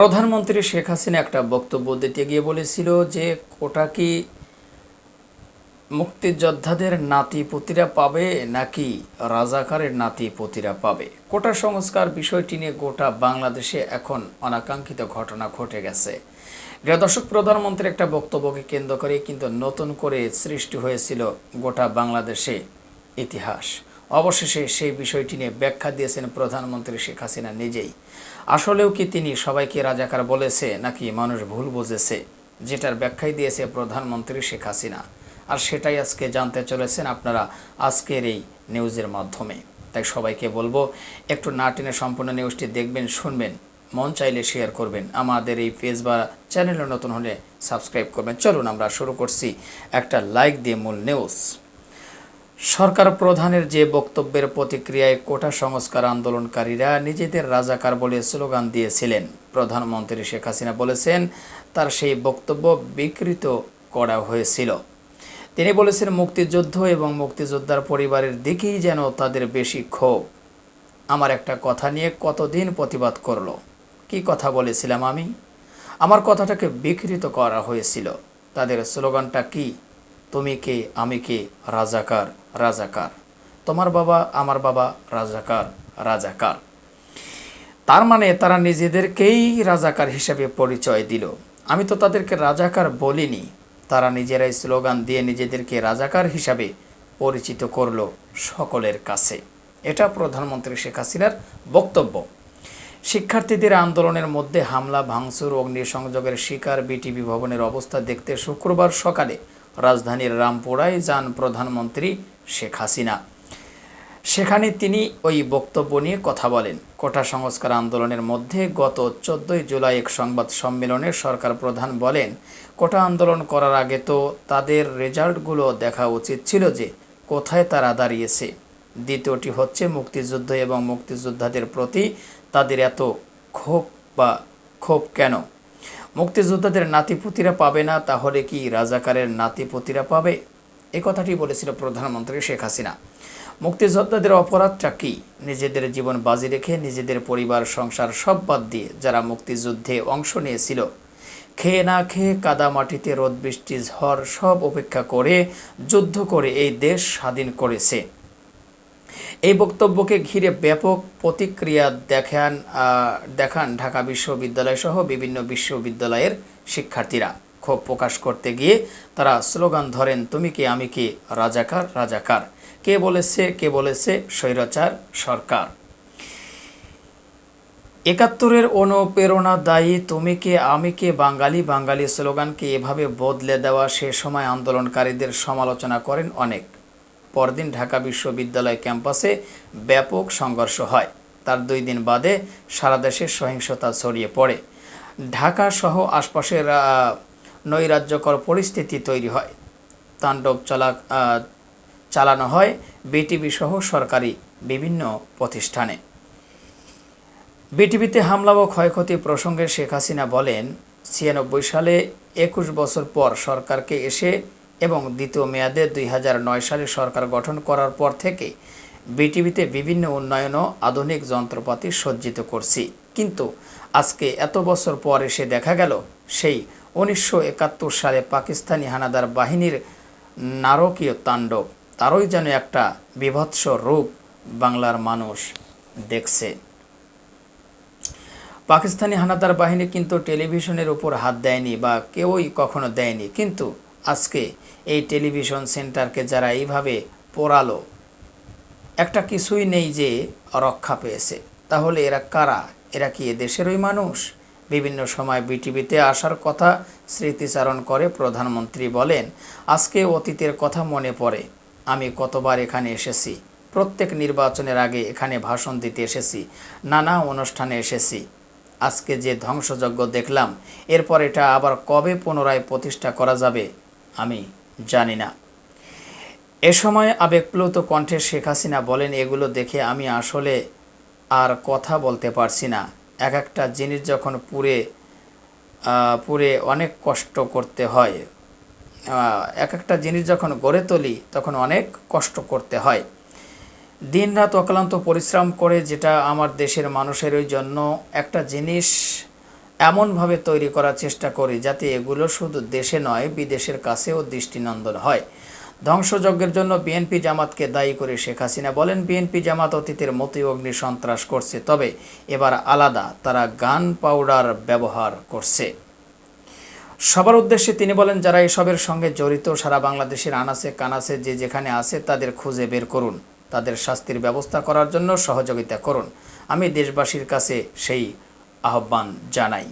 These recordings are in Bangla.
প্রধানমন্ত্রী শেখ হাসিনা একটা বক্তব্য দিতে গিয়ে বলেছিল যে, কোটা কি মুক্তিযোদ্ধাদের নাতিপুতিরা পাবে নাকি রাজাকারের নাতিপুতিরা পাবে? কোটা সংস্কার বিষয়টি নিয়ে গোটা বাংলাদেশে এখন অনাকাঙ্ক্ষিত ঘটনা ঘটে গেছে। দর্শক, প্রধানমন্ত্রীর একটা বক্তব্যকে কেন্দ্র করে কিন্তু নতুন করে সৃষ্টি হয়েছিল গোটা বাংলাদেশে ইতিহাস। অবশেষে সেই বিষয়টি নিয়ে ব্যাখ্যা দিয়েছেন প্রধানমন্ত্রী শেখ হাসিনা নিজেই। আসলেও কি তিনি সবাইকে রাজাকার বলেছে নাকি মানুষ ভুল বুঝেছে? যেটার ব্যাখ্যাই দিয়েছে প্রধানমন্ত্রী শেখ হাসিনা। আর সেটাই আজকে জানতে চলেছেন আপনারা আজকের এই নিউজের মাধ্যমে। তাই সবাইকে বলব, একটু না টেনে সম্পূর্ণ নিউজটি দেখবেন, শুনবেন, মন চাইলে শেয়ার করবেন। আমাদের এই পেজ বা চ্যানেলে নতুন হলে সাবস্ক্রাইব করবেন। চলুন, আমরা শুরু করছি একটা লাইক দিয়ে মূল নিউজ সরকার প্রধানের যে বক্তব্যের প্রতিক্রিয়ায় কোটা সংস্কার আন্দোলনকারীরা নিজেদের রাজাকার বলে স্লোগান দিয়েছিলেন। প্রধানমন্ত্রী শেখ হাসিনা বলেছেন, তার সেই বক্তব্য বিকৃত করা হয়েছিল। তিনি বলেছেন, মুক্তিযুদ্ধ এবং মুক্তিযোদ্ধার পরিবারের দিকেই যেন তাদের বেশি ক্ষোভ। আমার একটা কথা নিয়ে কতদিন প্রতিবাদ করল? কি কথা বলেছিলাম আমি? আমার কথাটাকে বিকৃত করা হয়েছিল। তাদের স্লোগানটা কি? তুমি কে? আমি কে? রাজাকার রাজাকার। তোমার বাবা, আমার বাবা, রাজাকার রাজাকার। তার মানে তারা নিজেদেরকেই রাজাকার হিসেবে পরিচয় দিল। আমি তো তাদেরকে রাজাকার বলিনি। তারা নিজেরাই স্লোগান দিয়ে নিজেদেরকে রাজাকার হিসাবে পরিচিত করল সকলের কাছে। এটা প্রধানমন্ত্রী শেখ হাসিনার বক্তব্য। শিক্ষার্থীদের আন্দোলনের মধ্যে হামলা, ভাঙচুর, অগ্নিসংযোগের শিকার, বিটিভি ভবনের অবস্থা দেখতে শুক্রবার সকালে রাজধানীর রামপুরায় যান প্রধানমন্ত্রী শেখ হাসিনা। সেখানে তিনি ওই বক্তব্য নিয়ে কথা বলেন। কোটা সংস্কার আন্দোলনের মধ্যে গত চোদ্দই জুলাই এক সংবাদ সম্মেলনে সরকার প্রধান বলেন, কোটা আন্দোলন করার আগে তো তাদের রেজাল্টগুলো দেখা উচিত ছিল যে কোথায় তারা দাঁড়িয়েছে। দ্বিতীয়টি হচ্ছে মুক্তিযুদ্ধ এবং মুক্তিযোদ্ধাদের প্রতি তাদের এত ক্ষোভ বা ক্ষোভ কেন? মুক্তিযোদ্ধাদের নাতিপুতিরা পাবে না, তাহলে কি রাজাকারের নাতিপুতিরা পাবে? এ কথাটি বলেছিল প্রধানমন্ত্রী শেখ হাসিনা। মুক্তিযোদ্ধাদের অপরাধটা কি? নিজেদের জীবন বাজি রেখে নিজেদের পরিবার, সংসার সব বাদ দিয়ে যারা মুক্তিযুদ্ধে অংশ নিয়েছিল, খেয়ে না খেয়ে কাদা মাটিতে রোদ, বৃষ্টি, ঝড় সব উপেক্ষা করে, যুদ্ধ করে এই দেশ স্বাধীন করেছে। এই বক্তব্যকে ঘিরে ব্যাপক প্রতিক্রিয়া দেখান দেখান ঢাকা বিশ্ববিদ্যালয় সহ বিভিন্ন বিশ্ববিদ্যালয়ের শিক্ষার্থীরা। ক্ষোভ প্রকাশ করতে গিয়ে তারা স্লোগান ধরেন, তুমি কে, আমি কে? রাজাকার রাজাকার। কে বলেছে কে বলেছে? স্বৈরাচার সরকার। একাত্তরের অনুপ্রেরণা দায়ী তুমি কে, আমি কে? বাঙালি বাঙালি স্লোগানকে এভাবে বদলে দেওয়া সে সময় আন্দোলনকারীদের সমালোচনা করেন অনেক। পরদিন ঢাকা বিশ্ববিদ্যালয় ক্যাম্পাসে ব্যাপক সংঘর্ষ হয়। তার দুই দিন বাদে সারা দেশে সহিংসতা ছড়িয়ে পড়ে। ঢাকা সহ আশপাশের নৈরাজ্যকর পরিস্থিতি তৈরি হয়। তাণ্ডব চালা চালানো হয় বিটিভি সহ সরকারি বিভিন্ন প্রতিষ্ঠানে। বিটিভিতে হামলা ও ক্ষয়ক্ষতি প্রসঙ্গে শেখ হাসিনা বলেন, ছিয়ানব্বই সালে একুশ বছর পর সরকারকে এসে এবং দ্বিতীয় মেয়াদে দুই হাজার নয় সালে সরকার গঠন করার পর থেকে বিটিভিতে বিভিন্ন উন্নয়ন ও আধুনিক যন্ত্রপাতি সজ্জিত করছি। কিন্তু আজকে এত বছর পর এসে দেখা গেল, সেই উনিশশো একাত্তর সালে পাকিস্তানি হানাদার বাহিনীর নারকীয় তাণ্ডব। তারই যেন একটা বিভৎস রূপ বাংলার মানুষ দেখছে। পাকিস্তানি হানাদার বাহিনী কিন্তু টেলিভিশনের উপর হাত দেয়নি বা কেউই কখনো দেয়নি। কিন্তু আজকে এই টেলিভিশন সেন্টারকে যারা এইভাবে পোড়ালো, একটা কিছুই নেই যে রক্ষা পেয়েছে। তাহলে এরা কারা? এরা কি এদেশেরই মানুষ? বিভিন্ন সময় বিটিভিতে আসার কথা স্মৃতিচারণ করে প্রধানমন্ত্রী বলেন, আজকে অতীতের কথা মনে পড়ে, আমি কতবার এখানে এসেছি, প্রত্যেক নির্বাচনের আগে এখানে ভাষণ দিতে এসেছি, নানা অনুষ্ঠানে এসেছি, আজকে যে ধ্বংসযজ্ঞ দেখলাম, এরপর এটা আবার কবে পুনরায় প্রতিষ্ঠা করা যাবে? আমি জানি না। এ সময় আবেগপ্লুত কণ্ঠে শেখ হাসিনা বলেন এগুলো দেখে আমি আসলে আর কথা বলতে পারছি না। এক একটা জিনিস যখন আহ, পুড়ে অনেক কষ্ট করতে হয়। এক একটা জিনিস যখন গড়ে তুলি তখন অনেক কষ্ট করতে হয়। দিনরাত অক্লান্ত পরিশ্রম করে যেটা আমার দেশের মানুষের ওই জন্য একটা জিনিস এমনভাবে তৈরি করার চেষ্টা করি যাতে এগুলো শুধু দেশে নয়, বিদেশের কাছেও দৃষ্টিনন্দন হয়। ধ্বংসযজ্ঞের জন্য বিএনপি জামাতকে দায়ী করে শেখ হাসিনা বলেন, বিএনপি জামাত অতীতের মতোই অগ্নি সন্ত্রাস করছে, তবে এবার আলাদা, তারা গান পাউডার ব্যবহার করছে। সবার উদ্দেশ্যে তিনি বলেন, যারা এসবের সঙ্গে জড়িত, সারা বাংলাদেশের আনাসে কানাসে যে যেখানে আছে, তাদের খুঁজে বের করুন। তাদের শাস্তির ব্যবস্থা করার জন্য সহযোগিতা করুন। আমি দেশবাসীর কাছে সেই আহ্বান জানাই।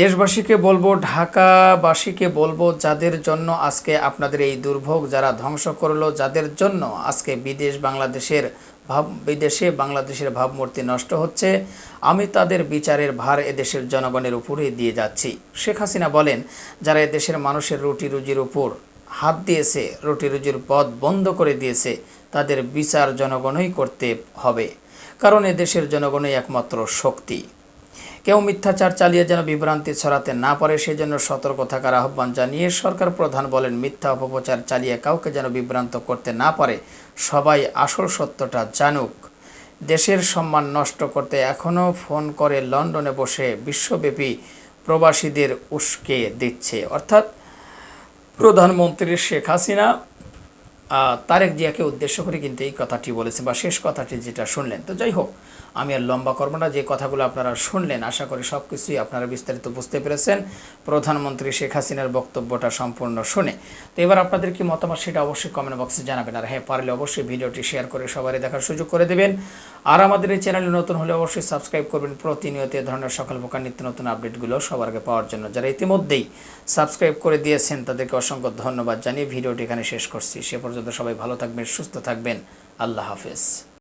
দেশবাসীকে বলব, ঢাকাবাসীকে বলব, যাদের জন্য আজকে আপনাদের এই দুর্ভোগ, যারা ধ্বংস করল, যাদের জন্য আজকে বিদেশ বাংলাদেশের ভাব, বিদেশে বাংলাদেশের ভাবমূর্তি নষ্ট হচ্ছে, আমি তাদের বিচারের ভার এদেশের জনগণের উপরে দিয়ে যাচ্ছি। শেখ হাসিনা বলেন, যারা এদেশের মানুষের রুটি রুজির উপর হাত দিয়েছে রুটি রুজির পথ বন্ধ করে দিয়েছে তাদের বিচার জনগণই করতে হবে, কারণ দেশের জনগণই একমাত্র শক্তি। কেউ মিথ্যাচার চালিয়ে যেন বিভ্রান্তি ছড়াতে না পারে, সেজন্য সতর্ক থাকার আহ্বান জানিয়ে সরকার প্রধান বলেন, মিথ্যা অপপ্রচার চালিয়ে কাউকে যেন বিভ্রান্ত করতে না পারে, সবাই আসল সত্যটা জানুক। দেশের সম্মান নষ্ট করতে এখনও ফোন করে লন্ডনে বসে বিশ্বব্যাপী প্রবাসীদের উস্কে দিচ্ছে। অর্থাৎ প্রধানমন্ত্রী শেখ হাসিনা তারেক জিয়াকে উদ্দেশ্য করে কিন্তু এই কথাটি বলেছেন বা শেষ কথাটি যেটা শুনলেন। তো যাই হোক আমি আর লম্বা করব না, যে কথাগুলো আপনারা শুনলেন, আশা করি সব কিছুই আপনারা বিস্তারিত বুঝতে পেরেছেন। প্রধানমন্ত্রী শেখ হাসিনার বক্তব্যটা সম্পূর্ণ শুনে। তো এবার আপনাদের কি মতামত সেটা অবশ্যই কমেন্ট বক্সে জানাবেন। আর হ্যাঁ পারলে অবশ্যই ভিডিওটি শেয়ার করে সবারই দেখার সুযোগ করে দেবেন। আর আমাদের এই চ্যানেলে নতুন হলে অবশ্যই সাবস্ক্রাইব করবেন। প্রতিনিয়ত এ ধরনের সকল প্রকার নিত্য নতুন আপডেটগুলো সবার আগে পাওয়ার জন্য। যারা ইতিমধ্যেই সাবস্ক্রাইব করে দিয়েছেন, তাদেরকে অসংখ্য ধন্যবাদ জানিয়ে ভিডিওটি এখানে শেষ করছি। সে পর্যন্ত সবাই ভালো থাকবেন, সুস্থ থাকবেন। আল্লাহ হাফেজ।